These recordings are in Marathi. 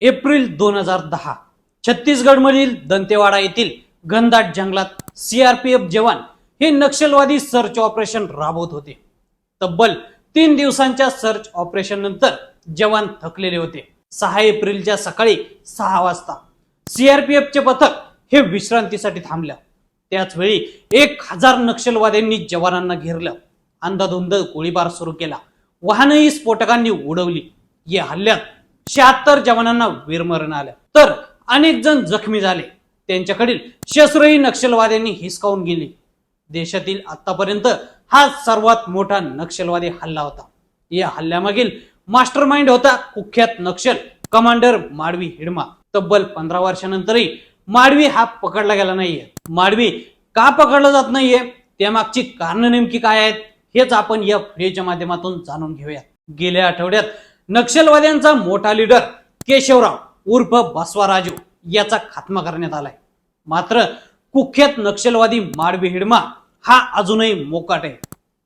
एप्रिल दोन हजार दहा. छत्तीसगडमधील दंतेवाडा येथील घनदाट जंगलात सीआरपीएफ जवान हे नक्षलवादी सर्च ऑपरेशन राबवत होते. तब्बल तीन दिवसांच्या सर्च ऑपरेशन नंतर जवान थकलेले होते. सहा एप्रिलच्या सकाळी सहा वाजता सीआरपीएफचे पथक हे विश्रांतीसाठी थांबलं. त्याचवेळी एक हजार नक्षलवाद्यांनी जवानांना घेरलं. अंदाधुंद गोळीबार सुरू केला. वाहनही स्फोटकांनी उडवली. या हल्ल्यात शहात्तर जवानांना वीरमरण आलं. तर अनेक जण जखमी झाले. त्यांच्याकडील शस्त्रही नक्षलवाद्यांनी हिसकावून गेली. देशातील आतापर्यंत हा सर्वात मोठा नक्षलवादी हल्ला होता. या हल्ल्यामागील मास्टर माइंड होता कुख्यात नक्षल कमांडर माडवी हिडमा. तब्बल पंधरा वर्षानंतरही माडवी हा पकडला गेला नाहीये. माडवी का पकडला जात नाहीये? त्यामागची कारण नेमकी काय आहेत? हेच आपण या व्हिडिओच्या माध्यमातून जाणून घेऊया गेल्या आठवड्यात नक्षलवाद्यांचा मोठा लीडर केशवराव उर्फ बसवाराजू याचा खात्मा करण्यात आलाय. मात्र कुख्यात नक्षलवादी माडवी हिडमा हा अजूनही मोकाट आहे.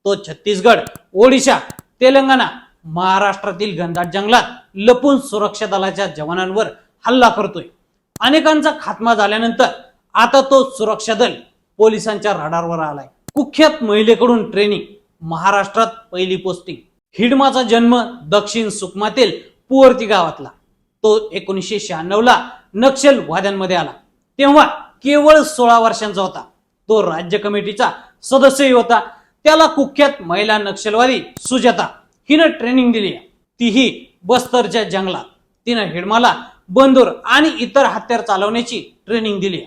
तो छत्तीसगड ओडिशा तेलंगणा महाराष्ट्रातील घनदाट जंगलात लपून सुरक्षा दलाच्या जवानांवर हल्ला करतोय. अनेकांचा खात्मा झाल्यानंतर आता तो सुरक्षा दल पोलिसांच्या रडारवर आलाय. कुख्यात महिलेकडून ट्रेनिंग महाराष्ट्रात पहिली पोस्टिंग हिडमाचा जन्म दक्षिण सुकमातील पुवर्ती गावातला. तो एकोणीसशे शहाण्णवला नक्षलवाद्यांमध्ये आला. तेव्हा केवळ सोळा वर्षांचा होता. तो राज्य कमिटीचा सदस्यही होता. त्याला कुख्यात महिला नक्षलवादी सुजाता हिनं ट्रेनिंग दिली तीही बस्तरच्या जंगलात. तिनं हिडमाला बंदूर आणि इतर हत्यार चालवण्याची ट्रेनिंग दिली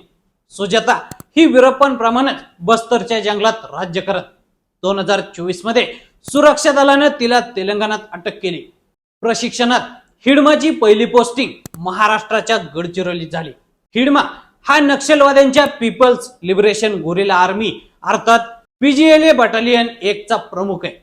सुजाता ही विरप्पांप्रमाणेच बस्तरच्या जंगलात राज्य करत. दोन हजार चोवीसमध्ये सुरक्षा दलानं तिला तेलंगणात अटक केली. प्रशिक्षणात हिडमाची पहिली पोस्टिंग महाराष्ट्राच्या गडचिरोलीत झाली. हिडमा हा नक्षलवाद्यांच्या पीपल्स लिबरेशन गोरिला आर्मी अर्थात पीजीएलए बटालियन एकचा प्रमुख आहे.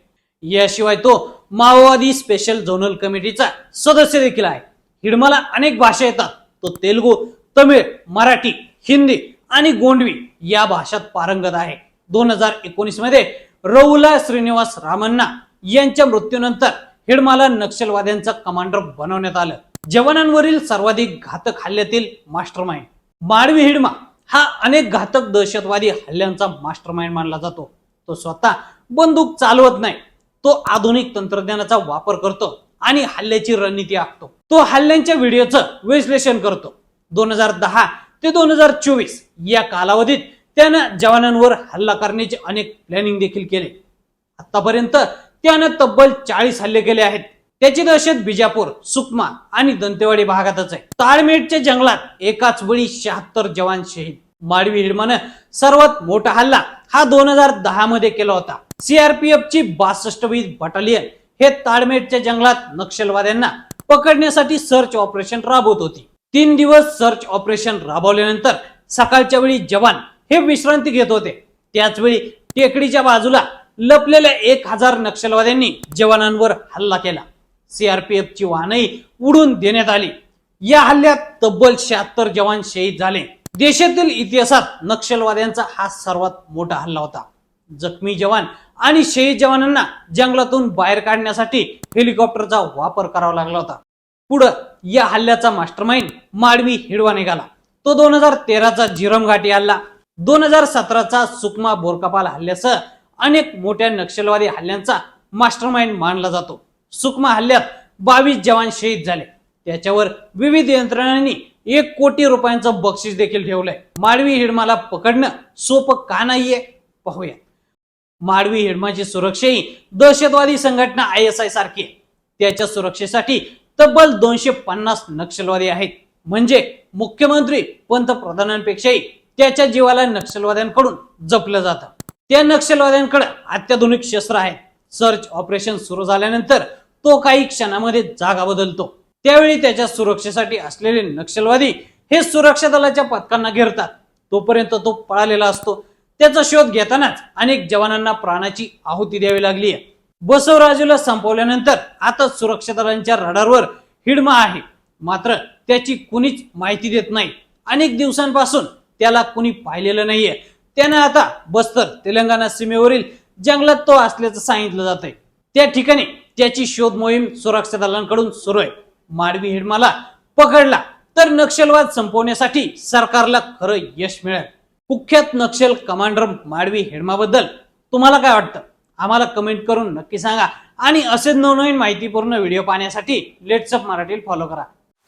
याशिवाय तो माओवादी स्पेशल झोनल कमिटीचा सदस्य देखील आहे. हिडमाला अनेक भाषा येतात. तो तेलुगू तमिळ मराठी हिंदी आणि गोंडवी या भाषात पारंगत आहे. दोन हजार एकोणीसमध्ये रौला श्रीनिवास रामण्णा यांच्या मृत्यूनंतर हिडमाला नक्षलवाद्यांचा कमांडर बनवण्यात आलं. जवानांवरील सर्वाधिक घातक हल्ल्यातील मास्टर माइंड माडवी हिडमा हा अनेक घातक दहशतवादी हल्ल्यांचा मास्टर माइंड मानला जातो. तो स्वतः बंदूक चालवत नाही. तो आधुनिक तंत्रज्ञानाचा वापर करतो आणि हल्ल्याची रणनीती आखतो. तो हल्ल्यांच्या व्हिडिओचं विश्लेषण करतो. दोन हजार दहा ते दोन हजार चोवीस या कालावधीत त्यानं जवानांवर हल्ला करण्याचे अनेक प्लॅनिंग देखील केले. आतापर्यंत त्यानं तब्बल चाळीस हल्ले केले आहेत. त्याची दहशत बिजापूर सुकमा आणि दंतेवाडी भागातच आहे. ताळमेटच्या जंगलात एकाच वेळी शहात्तर जवान शहीद. माडवी हिडमानं सर्वात मोठा हल्ला हा दोन हजार दहा मध्ये केला होता. सीआरपीएफ ची बासष्टवी बटालियन हे ताळमेटच्या जंगलात नक्षलवाद्यांना पकडण्यासाठी सर्च ऑपरेशन राबवत होती. तीन दिवस सर्च ऑपरेशन राबवल्यानंतर सकाळच्या वेळी जवान हे विश्रांती घेत होते. त्याचवेळी टेकडीच्या बाजूला लपलेल्या एक हजार नक्षलवाद्यांनी जवानांवर हल्ला केला. सीआरपीएफची वाहनही उडून देण्यात आली. या हल्ल्यात तब्बल शहात्तर जवान शहीद झाले. देशातील इतिहासात नक्षलवाद्यांचा हा सर्वात मोठा हल्ला होता. जखमी जवान आणि शहीद जवानांना जंगलातून बाहेर काढण्यासाठी हेलिकॉप्टरचा वापर करावा लागला होता. पुढं या हल्ल्याचा मास्टरमाइंड माडवी हिडवा निघाला. तो दोन हजार तेराचा झिरम घाटी हल्ला. दोन हजार सतराचा सुकमा बोरकापाल हल्ल्यासह अनेक मोठ्या नक्षलवादी हल्ल्यांचा मास्टरमाइंड मानला जातो. सुकमा हल्ल्यात बावीस जवान शहीद झाले. त्याच्यावर विविध यंत्रणांनी एक कोटी रुपयांचं बक्षीस देखील ठेवलंय. माडवी हिडमाला पकडणं सोपं का नाहीये? पाहूया. माडवी हिडमाची सुरक्षाही दहशतवादी संघटना आय एस आय सारखी आहे. त्याच्या सुरक्षेसाठी तब्बल दोनशे पन्नास नक्षलवादी आहेत. म्हणजे मुख्यमंत्री पंतप्रधानांपेक्षाही त्याच्या जीवाला नक्षलवाद्यांकडून जपलं जातं. त्या नक्षलवाद्यांकडे अत्याधुनिक शस्त्र आहेत. सर्च ऑपरेशन सुरू झाल्यानंतर तो काही क्षणामध्ये जागा बदलतो. त्यावेळी त्याच्या सुरक्षेसाठी असलेले नक्षलवादी हे सुरक्षा दलाच्या पथकांना घेरतात. तोपर्यंत तो पळालेला असतो. त्याचा शोध घेतानाच अनेक जवानांना प्राणाची आहुती द्यावी लागली आहे बसवराजूला संपवल्यानंतर आता सुरक्षा दलांच्या रडारवर हिडमा आहे. मात्र त्याची कुणीच माहिती देत नाही. अनेक दिवसांपासून त्याला कुणी पाहिलेलं नाहीये. त्यानं आता बस्तर तेलंगणा सीमेवरील जंगलात तो असल्याचं सांगितलं जात आहे त्या ठिकाणी त्याची शोध मोहीम सुरक्षा दलांकडून सुरू आहे. माडवी हिडमाला पकडला तर नक्षलवाद संपवण्यासाठी सरकारला खरं यश मिळेल. कुख्यात नक्षल कमांडर माडवी हेडमाबद्दल तुम्हाला काय वाटतं? आम्हाला कमेंट करून नक्की सांगा. आणि असेच नवनवीन माहितीपूर्ण व्हिडिओ पाहण्यासाठी लेट्सअप मराठी फॉलो करा.